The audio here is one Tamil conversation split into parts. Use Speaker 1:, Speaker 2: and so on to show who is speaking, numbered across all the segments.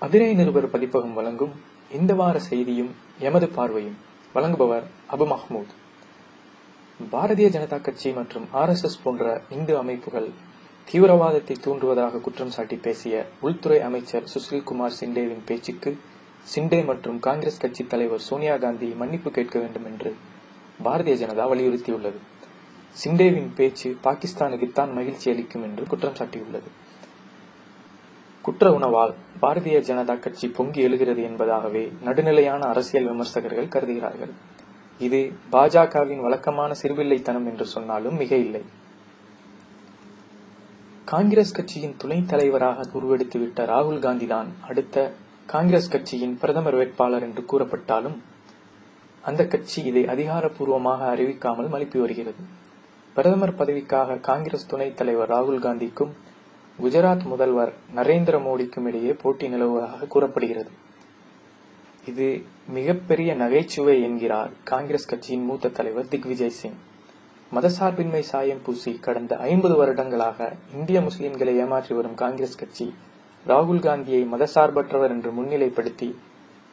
Speaker 1: அதிரை நிருபர் பதிப்பகம் வழங்கும் இந்த வார செய்தியும் எமது பார்வையும் வழங்குபவர் அபு மஹமூத். பாரதிய ஜனதா கட்சி மற்றும் ஆர்எஸ்எஸ் போன்ற இந்து அமைப்புகள் தீவிரவாதத்தை தூண்டுவதாக குற்றம் சாட்டி பேசிய உள்துறை அமைச்சர் சுசில் குமார் சிண்டேவின் பேச்சுக்கு சிண்டே மற்றும் காங்கிரஸ் கட்சி தலைவர் சோனியா காந்தி மன்னிப்பு கேட்க வேண்டும் என்று பாரதிய ஜனதா வலியுறுத்தியுள்ளது. சிண்டேவின் பேச்சு பாகிஸ்தானுக்குத்தான் மகிழ்ச்சி அளிக்கும் என்று குற்றம் சாட்டியுள்ளது. குற்ற உணவால் பாரதிய ஜனதா கட்சி பொங்கி எழுகிறது என்பதாகவே நடுநிலையான அரசியல் விமர்சகர்கள் கருதுகிறார்கள். இது பாஜகவின் வழக்கமான சிறுவில்லைத்தனம் என்று சொன்னாலும் மிக இல்லை. காங்கிரஸ் கட்சியின் துணைத் தலைவராக உருவெடுத்துவிட்ட ராகுல் காந்தி தான் அடுத்த காங்கிரஸ் கட்சியின் பிரதமர் வேட்பாளர் என்று கூறப்பட்டாலும் அந்த கட்சி இதை அதிகாரப்பூர்வமாக அறிவிக்காமல் மழுப்பி வருகிறது. பிரதமர் பதவிக்காக காங்கிரஸ் துணைத் தலைவர் ராகுல் காந்திக்கும் குஜராத் முதல்வர் நரேந்திர மோடிக்கும் இடையே போட்டி நிலவுவதாக கூறப்படுகிறது. இது மிகப்பெரிய நகைச்சுவை என்கிறார் காங்கிரஸ் கட்சியின் மூத்த தலைவர் திக்விஜய் சிங். மதசார்பின்மை சாயம் பூசி கடந்த ஐம்பது வருடங்களாக இந்திய முஸ்லிம்களை ஏமாற்றி வரும் காங்கிரஸ் கட்சி ராகுல் காந்தியை மதசார்பற்றவர் என்று முன்னிலைப்படுத்தி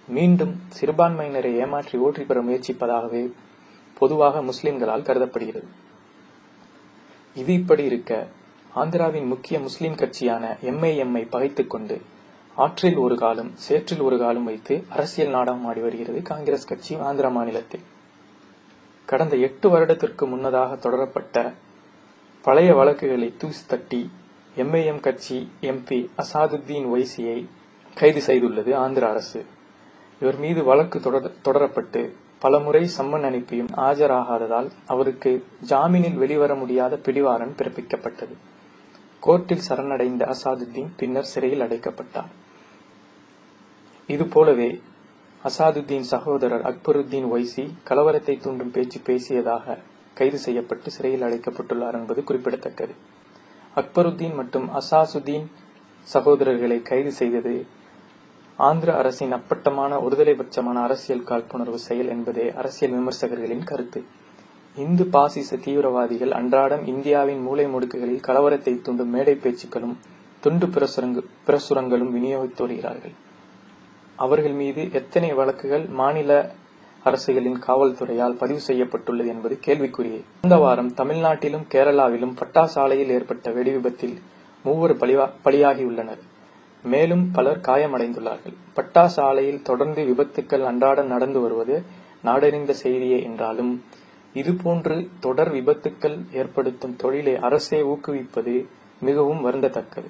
Speaker 1: மீண்டும் சிறுபான்மையினரை ஏமாற்றி ஓற்றி பெற முயற்சிப்பதாகவே பொதுவாக முஸ்லிம்களால் கருதப்படுகிறது. இது இப்படி இருக்க ஆந்திராவின் முக்கிய முஸ்லிம் கட்சியான எம்ஐஎம்ஐ பகைத்துக் கொண்டு ஆற்றில் ஒரு காலம் சேற்றில் ஒரு காலம் வைத்து அரசியல் நாடகம் ஆடி வருகிறது காங்கிரஸ் கட்சி ஆந்திர மாநிலத்தில். கடந்த எட்டு வருடத்திற்கு முன்னதாக தொடரப்பட்ட பழைய வழக்குகளை தூசி தட்டி எம்ஐஎம் கட்சி எம்பி அசாதுத்தீன் ஒய்சியை கைது செய்துள்ளது ஆந்திர அரசு. இவர் மீது வழக்கு தொடரப்பட்டு பலமுறை சம்மன் அனுப்பியும் ஆஜராகாததால் அவருக்கு ஜாமீனில் வெளிவர முடியாத பிடிவாரன் பிறப்பிக்கப்பட்டது. கோர்ட்டில் சரணடைந்த அசாதுத்தீன் பின்னர் சிறையில் அடைக்கப்பட்டார் இதுபோலவே அசாதுத்தீன் சகோதரர் அக்பருத்தீன் ஒய்சி கலவரத்தை தூண்டும் பேச்சு பேசியதாக கைது செய்யப்பட்டு சிறையில் அடைக்கப்பட்டுள்ளார் என்பது குறிப்பிடத்தக்கது. அக்பருத்தீன் மற்றும் அசாசுதீன் சகோதரர்களை கைது செய்தது ஆந்திர அரசின் அப்பட்டமான ஒருதலைபட்சமான அரசியல் காழ்ப்புணர்வு செயல் என்பதே அரசியல் விமர்சகர்களின் கருத்து. இந்து பாசிச தீவிரவாதிகள் அன்றாடம் இந்தியாவின் மூலை முடுக்குகளில் கலவரத்தை தூண்டும் மேடை பேச்சுக்களும் துண்டு பிரசுரங்கு பிரசுரங்களும் விநியோகித்து வருகிறார்கள் அவர்கள் மீது எத்தனை வழக்குகள் மாநில அரசுகளின் காவல்துறையால் பதிவு செய்யப்பட்டுள்ளது என்பது கேள்விக்குரியே இந்த வாரம் தமிழ்நாட்டிலும் கேரளாவிலும் பட்டாசாலையில் ஏற்பட்ட வெடிவிபத்தில் மூவர் பலியாகியுள்ளனர். மேலும் பலர் காயமடைந்துள்ளார்கள். பட்டாசாலையில் தொடர்ந்து விபத்துக்கள் அன்றாடம் நடந்து வருவது நாடறிந்த செய்தியே என்றாலும் இதுபோன்று தொடர் விபத்துக்கள் ஏற்படுத்தும் தொழிலை அரசே ஊக்குவிப்பது மிகவும் வருந்தத்தக்கது.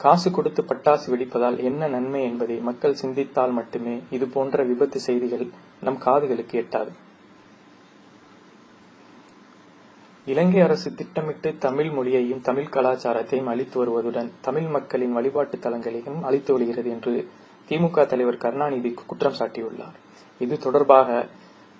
Speaker 1: காசு கொடுத்து பட்டாசு வெடிப்பதால் என்ன நன்மை என்பதை மக்கள் சிந்தித்தால் மட்டுமே இது போன்ற விபத்து செய்திகள் நம் காதுகளுக்கு எட்டாது. இலங்கை அரசு திட்டமிட்டு தமிழ் மொழியையும் தமிழ் கலாச்சாரத்தையும் அளித்து வருவதுடன் தமிழ் மக்களின் வழிபாட்டு தலங்களையும் அளித்து வருகிறது என்று திமுக தலைவர் கருணாநிதி குற்றம் சாட்டியுள்ளார். இது தொடர்பாக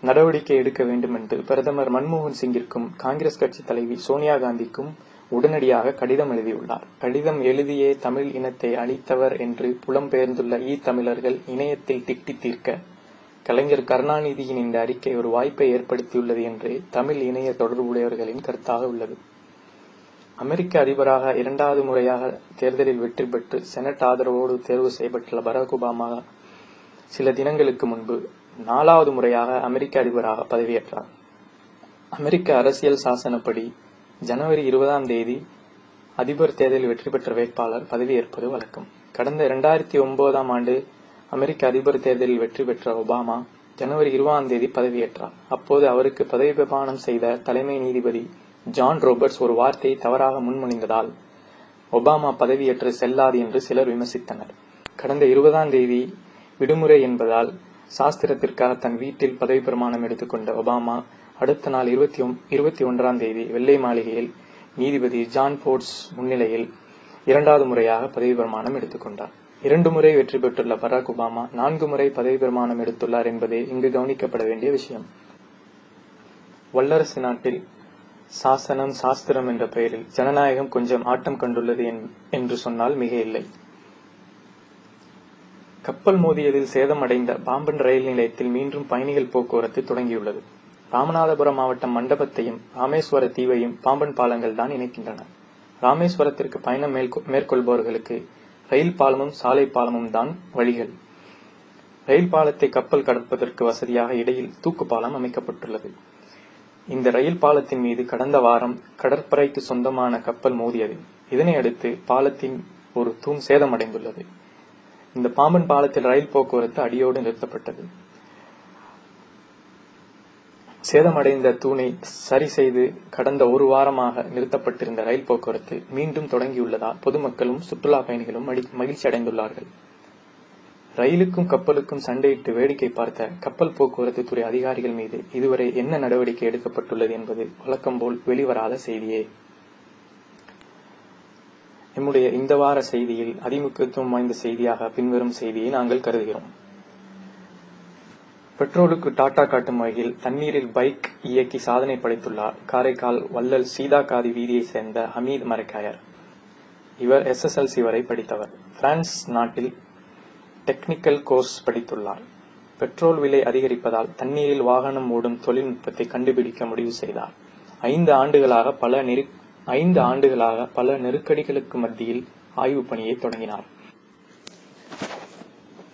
Speaker 1: நடவடிக்கை எடுக்க வேண்டும் என்று பிரதமர் மன்மோகன் சிங்கிற்கும் காங்கிரஸ் கட்சி தலைவி சோனியா காந்திக்கும் உடனடியாக கடிதம் எழுதியுள்ளார். கடிதம் எழுதியே தமிழ் இனத்தை அழித்தவர் என்று புலம்பெயர்ந்துள்ள ஈ தமிழர்கள் இணையத்தில் திட்டி தீர்க்க கலைஞர் கருணாநிதியின் இந்த அறிக்கை ஒரு வாய்ப்பை ஏற்படுத்தியுள்ளது என்று தமிழ் இணைய தொடர்புடையவர்களின் கருத்தாக உள்ளது. அமெரிக்க அதிபராக இரண்டாவது முறையாக தேர்தலில் வெற்றி பெற்று செனட் ஆதரவோடு தேர்வு செய்யப்பட்டுள்ள பராக் ஒபாமா சில தினங்களுக்கு முன்பு நாலாவது முறையாக அமெரிக்க அதிபராக பதவியேற்றார். அமெரிக்க அரசியல் சாசனப்படி ஜனவரி இருபதாம் தேதி அதிபர் தேர்தலில் வெற்றி பெற்ற வேட்பாளர் பதவியேற்பது வழக்கம். கடந்த இரண்டாயிரத்தி ஒன்பதாம் ஆண்டு அமெரிக்க அதிபர் தேர்தலில் வெற்றி பெற்ற ஒபாமா ஜனவரி இருபதாம் தேதி பதவியேற்றார். அப்போது அவருக்கு பதவி பிரமாணம் செய்த தலைமை நீதிபதி ஜான் ரோபர்ட்ஸ் ஒரு வார்த்தையை தவறாக முன்மொழிந்ததால் ஒபாமா பதவியேற்று செல்லாது என்று சிலர் விமர்சித்தனர். கடந்த இருபதாம் தேதி விடுமுறை என்பதால் சாஸ்திரத்திற்காக தன் வீட்டில் பதவி பிரமாணம் எடுத்துக்கொண்ட ஒபாமா அடுத்த நாள் இருபத்தி இருபத்தி ஒன்றாம் தேதி வெள்ளை மாளிகையில் நீதிபதி ஜான் போர்ட்ஸ் முன்னிலையில் இரண்டாவது முறையாக பதவி பிரமாணம் எடுத்துக்கொண்டார். இரண்டு முறை வெற்றி பெற்றுள்ள பராக் ஒபாமா நான்கு முறை பதவி பிரமாணம் எடுத்துள்ளார் என்பதே இங்கு கவனிக்கப்பட வேண்டிய விஷயம். வல்லரசு நாட்டில் சாசனம் சாஸ்திரம் என்ற பெயரில் ஜனநாயகம் கொஞ்சம் ஆட்டம் கண்டுள்ளது என்று சொன்னால் மிக இல்லை கப்பல் மோதியதில் சேதமடைந்த பாம்பன் ரயில் நிலையத்தில் மீண்டும் பயணிகள் போக்குவரத்து தொடங்கியுள்ளது. ராமநாதபுரம் மாவட்டம் மண்டபத்தையும் ராமேஸ்வர தீவையும் பாம்பன் பாலங்கள் தான் இணைக்கின்றன. ராமேஸ்வரத்திற்கு பயணம் மேற்கொள்பவர்களுக்கு ரயில் பாலமும் சாலை பாலமும் தான் வழிகள். ரயில் பாலத்தை கப்பல் கடப்பதற்கு வசதியாக இடையில் தூக்கு பாலம் அமைக்கப்பட்டுள்ளது. இந்த ரயில் பாலத்தின் மீது கடந்த வாரம் கடற்படைக்கு சொந்தமான கப்பல் மோதியது. இதனை அடுத்து பாலத்தின் ஒரு தூண் சேதமடைந்துள்ளது. இந்த பாம்பன் பாலத்தில் ரயில் போக்குவரத்து அடியோடு நிறுத்தப்பட்டது. சேதமடைந்த தூணை சரி செய்து கடந்த ஒரு வாரமாக நிறுத்தப்பட்டிருந்த ரயில் போக்குவரத்து மீண்டும் தொடங்கியுள்ளதால் பொதுமக்களும் சுற்றுலா பயணிகளும் மகிழ்ச்சி அடைந்துள்ளார்கள். ரயிலுக்கும் கப்பலுக்கும் சண்டையிட்டு வேடிக்கை பார்த்த கப்பல் போக்குவரத்து துறை அதிகாரிகள் மீது இதுவரை என்ன நடவடிக்கை எடுக்கப்பட்டுள்ளது என்பது வழக்கம்போல் வெளிவராத செய்தியே. நம்முடைய இந்த வார செய்தியில் அதிமுக்கியத்துவம் வாய்ந்த செய்தியாக பின்வரும் செய்தியை நாங்கள் கருதுகிறோம். பெட்ரோலுக்கு டாட்டா காட்டும் வகையில் தண்ணீரில் பைக் இயக்கி சாதனை படைத்துள்ளார். காரைக்கால் வள்ளல் சீதாகாதி வீதியை சேர்ந்த ஹமீத் மரக்காயர். இவர் எஸ்எஸ்எல்சி வரை படித்தவர். பிரான்ஸ் நாட்டில் டெக்னிக்கல் கோர்ஸ் படித்துள்ளார். பெட்ரோல் விலை அதிகரிப்பதால் தண்ணீரில் வாகனம் ஓடும் தொழில்நுட்பத்தை கண்டுபிடிக்க முடிவு செய்தார். ஐந்து ஆண்டுகளாக பல ஐந்து ஆண்டுகளாக பல நெருக்கடிகளுக்கு மத்தியில் ஆய்வு பணியை தொடங்கினார்.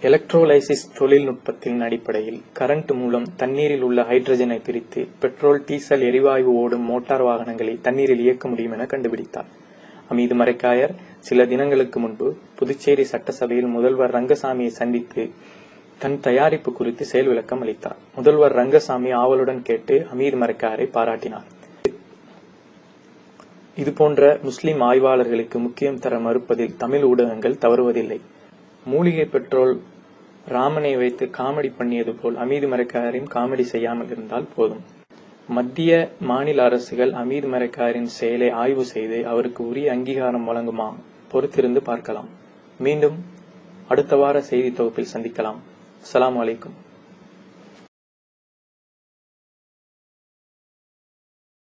Speaker 1: எலக்ட்ரோலைசிஸ் தொழில்நுட்பத்தின் அடிப்படையில் கரண்ட் மூலம் தண்ணீரில் உள்ள ஹைட்ரஜனை பிரித்து பெட்ரோல் டீசல் எரிவாயு ஓடும் மோட்டார் வாகனங்களை தண்ணீரில் இயக்க முடியும் என கண்டுபிடித்தார். அமீது மரைக்காயர் சில தினங்களுக்கு முன்பு புதுச்சேரி சட்டசபையில் முதல்வர் ரங்கசாமியை சந்தித்து தன் தயாரிப்பு குறித்து செயல் விளக்கம் அளித்தார். முதல்வர் ரங்கசாமி ஆவலுடன் கேட்டு அமீது மரைக்காயரை பாராட்டினார். இதுபோன்ற முஸ்லிம் ஆய்வாளர்களுக்கு முக்கியம் தர மறுப்பதில் தமிழ் ஊடகங்கள் தவறுவதில்லை. மூலிகை பெட்ரோல் ராமனை வைத்து காமெடி பண்ணியது போல் அமீது மரக்காரின் காமெடி செய்யாமல் இருந்தால் போதும். மத்திய மாநில அரசுகள் அமீது மரக்காரின் செயலை ஆய்வு செய்து அவருக்கு உரிய அங்கீகாரம் வழங்குமா பொறுத்திருந்து பார்க்கலாம். மீண்டும் அடுத்த வார செய்தி தொகுப்பில் சந்திக்கலாம். அலாம் வலைக்கும்